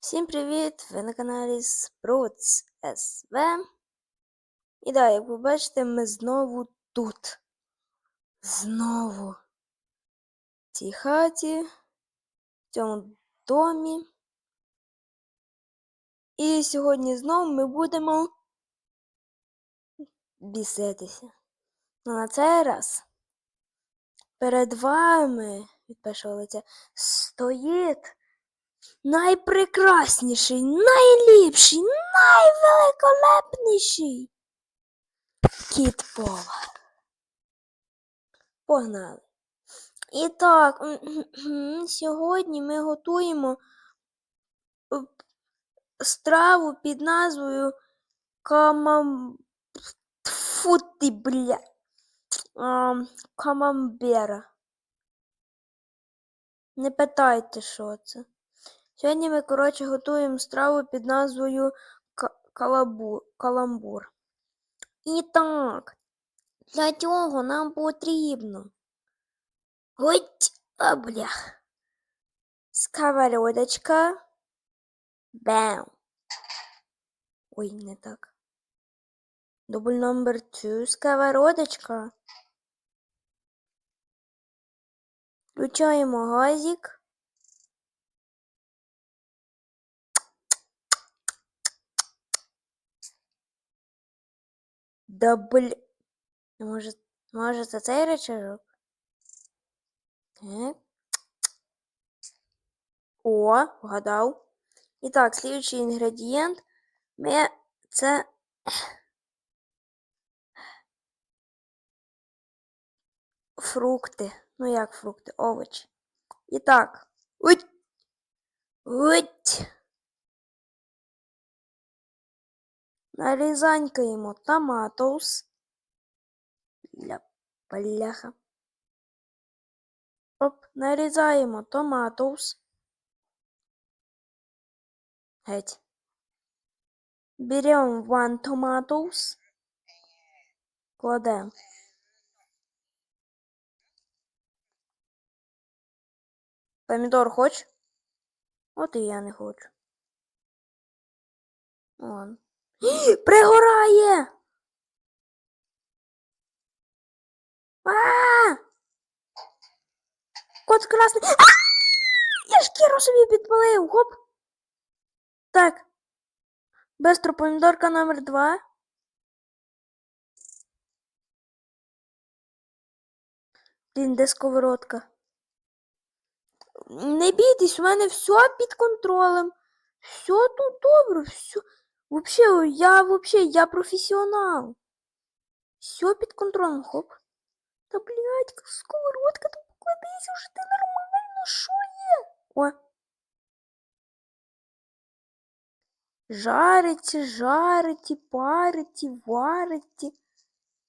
Всім привіт! Ви на каналі Sprouts SV. І да, як ви бачите, ми знову тут. Знову. В цій хаті, в цьому домі. І сьогодні знову ми будемо біситися. Ну на цей раз перед вами від першого лиця стоїть найпрекрасніший, найліпший, найвеликолепніший кіт повар. Погнали. І так, сьогодні ми готуємо е, страву під назвою камам... Фу ти, бля. Камамбера. Не питайте, що це. Сьогодні ми, коротше, готуємо страву під назвою каламбур. І так, для цього нам потрібно. Гуть, а блях. Сковородочка. Бам. Ой, не так. Дубль номер 2. Сковородочка. Включаємо газик. Да бл... Може, може це цей речажок? Так. О, вгадав. І так, слідуючий інгредієнт ми це. Фрукти. Ну як фрукти? Овочі. І так. Уть. Уть. Нарізанькаємо томатос. Ля бляха. Оп, нарізаємо томатос. Геть. Берем one tomatoes. Кладемо. Помідор хоч? От і я не хочу. Пригорає! А! Кот красний. А! Я шкіру собі підпалив. Гоп. Так. Бестро помідорка номер два. Блін, де сковородка? Не бійтесь, у мене все під контролем. Все тут добре, все. Вообще, я вообще, я профессионал. Все під контролем, хоп. Та блядь, сковородка, то покладись уже ти нормально, що є? О. Жарите, жарите, парите, варите.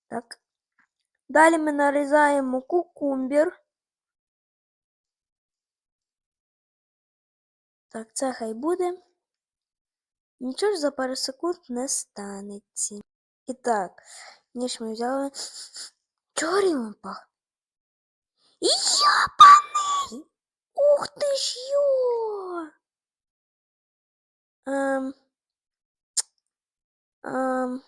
Так. Далі ми нарізаємо кукумбер. Так, це хай буде. Нічого ж за пару секунд не станеться. І так, ніж ми взяли. Рівно пах? Йопаний! Ух ти ж йо! Ем... Ем...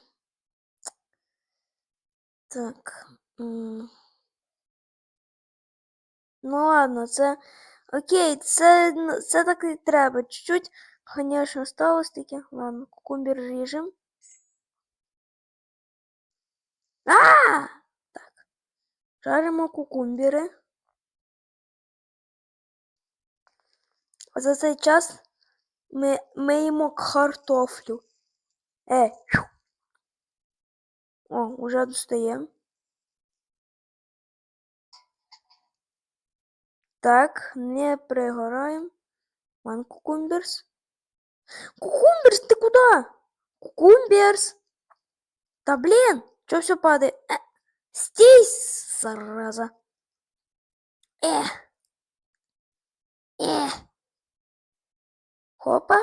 Так. Ем... Ну ладно, це... Окей, це, це так і треба. Чуть-чуть Конечно, осталось таки. Ладно, кукумбер режем. А! Так. Жаримо кукумбери. А за цей час ми миємо картофлю. Е. О, уже достаємо. Так, не пригораємо. Ван кукумберс. Кукумберс, ты куда? Кукумберс. Да блин, что все падает? Э, здесь, зараза. Э. Э. Хопа.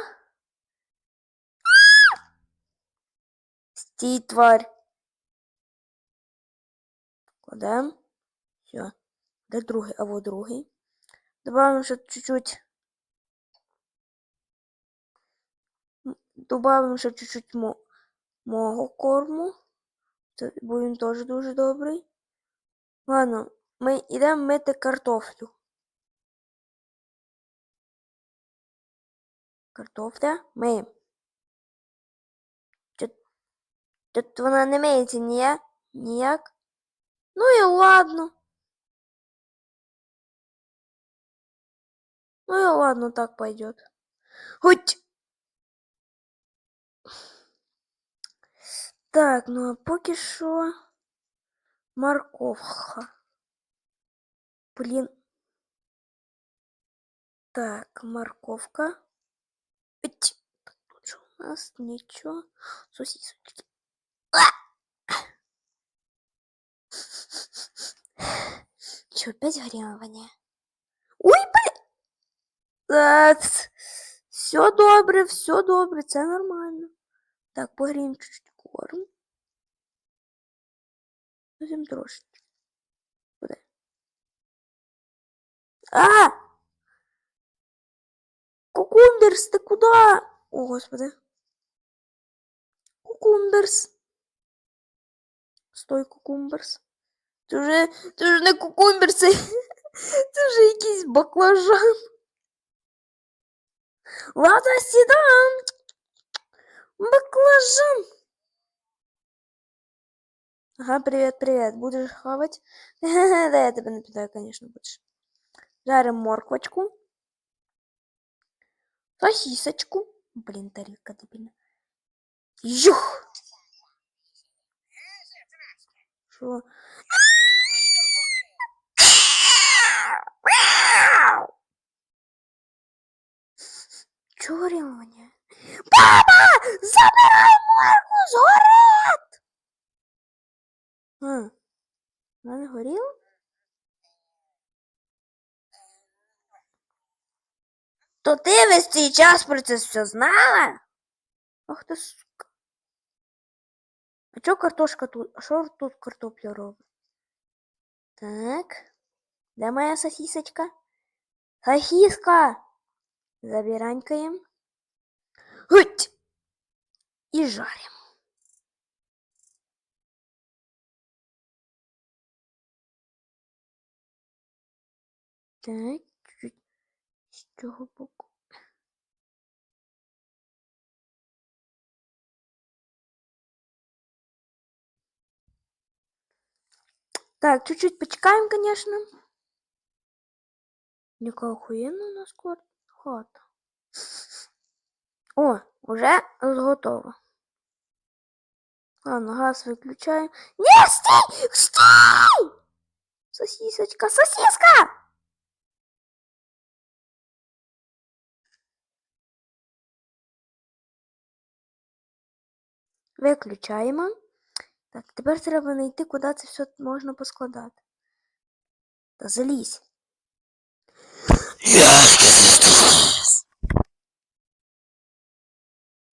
Стій, тварь. Кладем. Все. Де другий? А вот другий. Добавим ще чуть-чуть Добавимо ще чуть-чуть мо... мого корму. Це, бо теж дуже добрий. Ладно, ми йдемо мити картофлю. Картофля миємо. Тут вона не миється ніяк. ніяк. Ну і ладно. Ну и ладно, так пойдет. Хоть. Так, ну а поки що морковка. Блін. Так, морковка. Ить. Тут же у нас нічого. Сосисочки. Че, опять горело Ой, блин! Все добре, все добре, це нормально. Так, погріємо чуть-чуть Корм. Зовсім трошечки. Куди? А! Кукундерс, ти куди? О, господи. Кукундерс. Стой, кукумберс. Це вже, це вже не кукумбер, це, це вже якийсь баклажан. Ладно, сідаємо. Баклажан. Ага, привет, привет. Будешь хавать? Да, я тебя напитаю, конечно, будешь. Жарим морквочку. Сосисочку. Блин, тарелка дебильная. Юх! Шо? Чё горело-не? Папа! Забирай весь цей час про це все знала? Ах ти сука. А чо картошка тут? А що тут картопля робить? Так. Де моя сосисочка? Сосиска! Забиранькаем. Гуть! И жарим. Так, чуть з цього боку. Так, чуть-чуть почекаем, конечно. Яка охуєнна у нас хата. О, уже готово. Ладно, газ выключаем. Не, стой! Стой! Сосисочка, сосиска! Виключаємо. Так, тепер треба знайти, куди це все можна поскладати. Та залізь.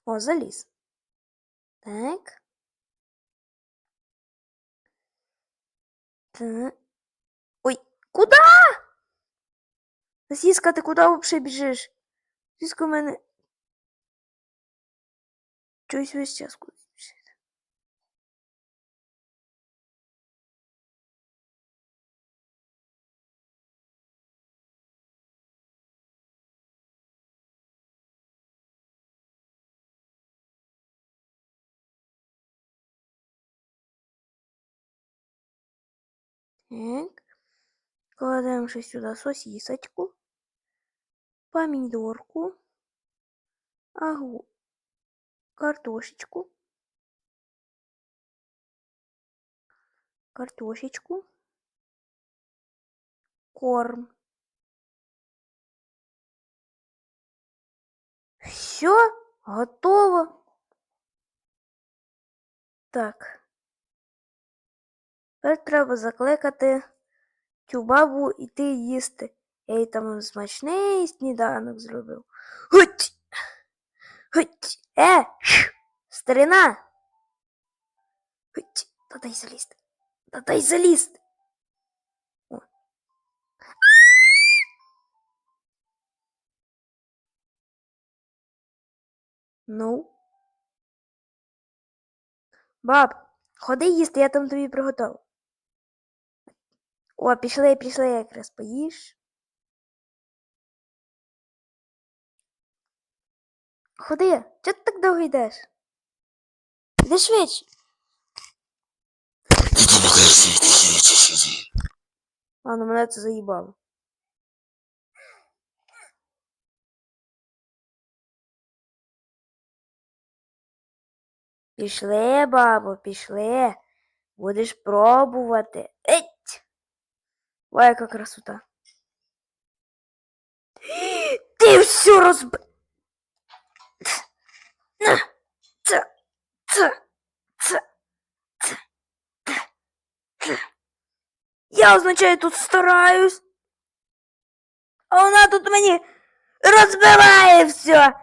О, заліз. Так. Так. Ой, куда? Сосиска, ти куди вообще біжиш? Сосиска у мене. Чогось весь час кудись Так. Кладемо ще сюди сосисочку, помідорку, агу, картошечку, картошечку, корм. Все, готово. Так. Тепер треба закликати цю бабу іти їсти. Я їй там смачний сніданок зробив. Гуть! Гуть! Е! Старина! Гуть! Та дай залізти. Та дай залізти. Ну. Баб, ходи їсти, я там тобі приготував. О, пішли, пішли, якраз поїш. Ходи, чого ти так довго йдеш? Іди швидше. Ладно, мене це заїбало. Пішли, бабо, пішли. Будеш пробувати. Еть! Ой, яка красота. Ти все! Це! Я означаю тут стараюсь. А вона тут мені розбиває все.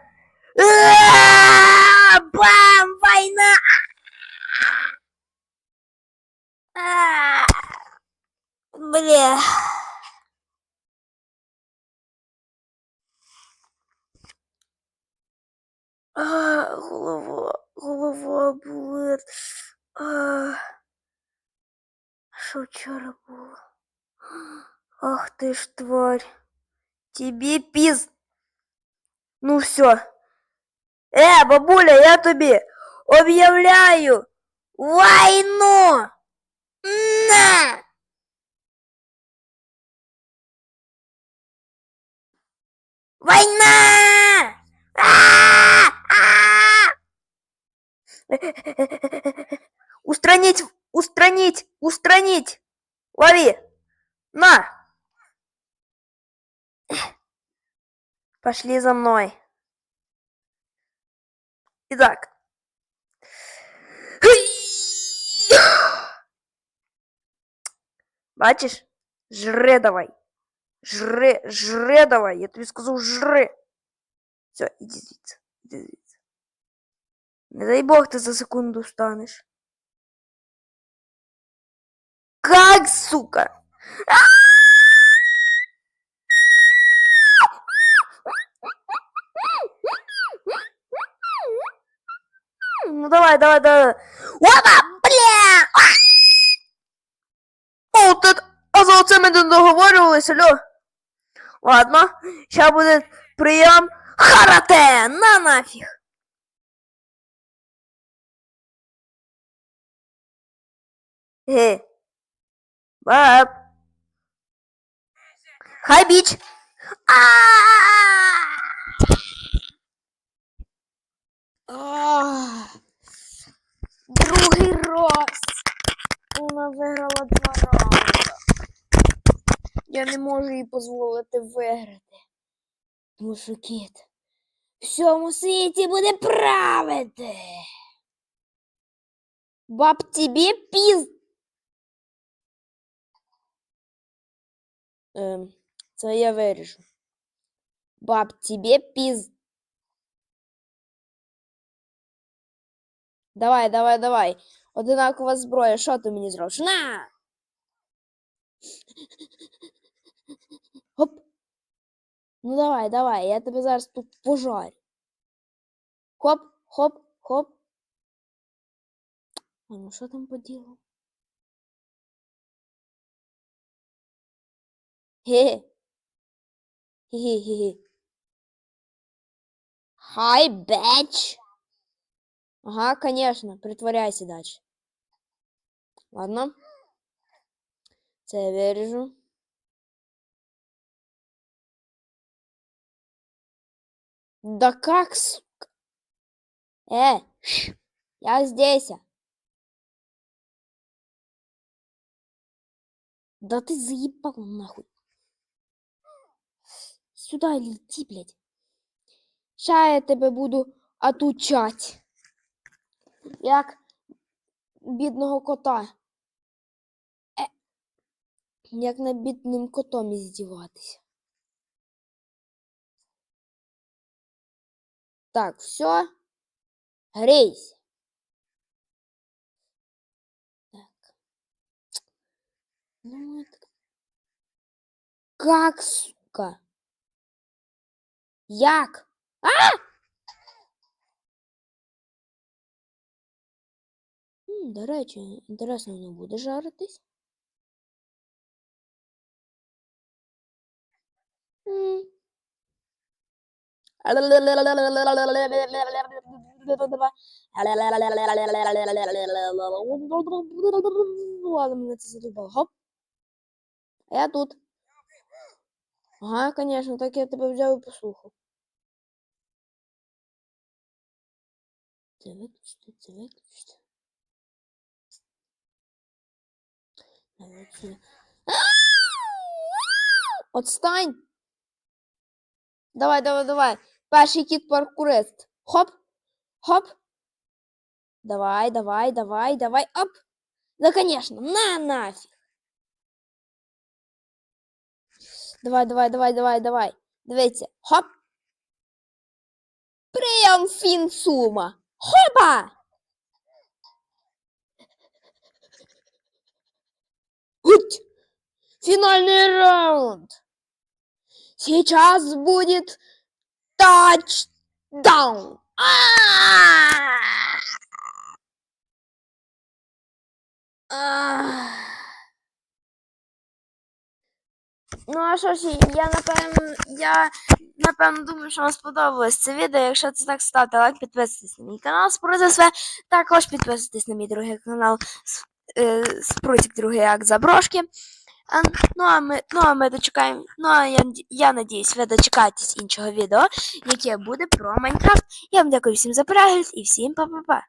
Бам! Война! А, Бля. А, голова, голова болить. А, що вчора було? Ах ти ж тварь. Тебе піз. Ну все. Е, бабуля, я тобі об'являю війну. Пошли за мной. Итак. Бачиш? Жри давай. Жри, жри давай. Я тобі сказав, жри. Все, іди звідси. Іди звідси. Не дай Бог ти за секунду встанеш. Как, сука? Ну Давай, давай, давай. Опа, бля! О, так, а за оце ми не договорювалися, алло. Ладно, сейчас буде прийом харате, на нафіг. Ге. Баб. Хай біч. А! А! Другий раз. Вона виграла два раунди. Я не можу їй дозволити виграти. Тому що кіт в всьому світі буде правити. Баб тебе піз. Ем, це я виріжу. Баб тебе піз. Давай, давай, давай. Одинакова зброя, що ти мені зробиш? На! Хоп. Ну давай, давай, я тебе зараз тут пожарю. Хоп, хоп, хоп. А ну що там по ділу? Хе. Хе-хе-хе. Хай, бэч. Ага, конечно, притворяйся дальше. Ладно. Це я виріжу. Да как, сука? Э, ш, я здесь. Да ты заебал нахуй. Сюда лети, блядь. Ща я тебе буду отучать. Як бідного кота. Е, як над бідним котом іздіватися. Так, все. Грейся. Так. Ну, это... Как, сука? Як? А! До речі, інтересно, воно буде жаритись? Хоп. А я тут. Ага, конечно, так я тебе взяв і послухав. Це виключити, це виключити. Отстань! Давай, давай, давай. Перший кіт паркурист. Хоп, хоп. Давай, давай, давай, давай. Оп. Да, конечно, на нафиг. Давай, давай, давай, давай, давай. Дивіться. Хоп. Прийом фінсума. Хопа! Уть! Финальный раунд. Сейчас будет тачдаун. Ну а що ж, я напевно, я напевно думаю, що вам сподобалось це відео. Якщо це так, ставте лайк, підписуйтесь на мій канал Спрут СВ. Також підписуйтесь на мій другий канал Спрутик другий як заброшки. А, ну, а ми, ну, а ми дочекаємо. Ну, а я, я надіюсь, ви дочекаєтесь іншого відео, яке буде про Майнкрафт. Я вам дякую всім за перегляд і всім па-па-па.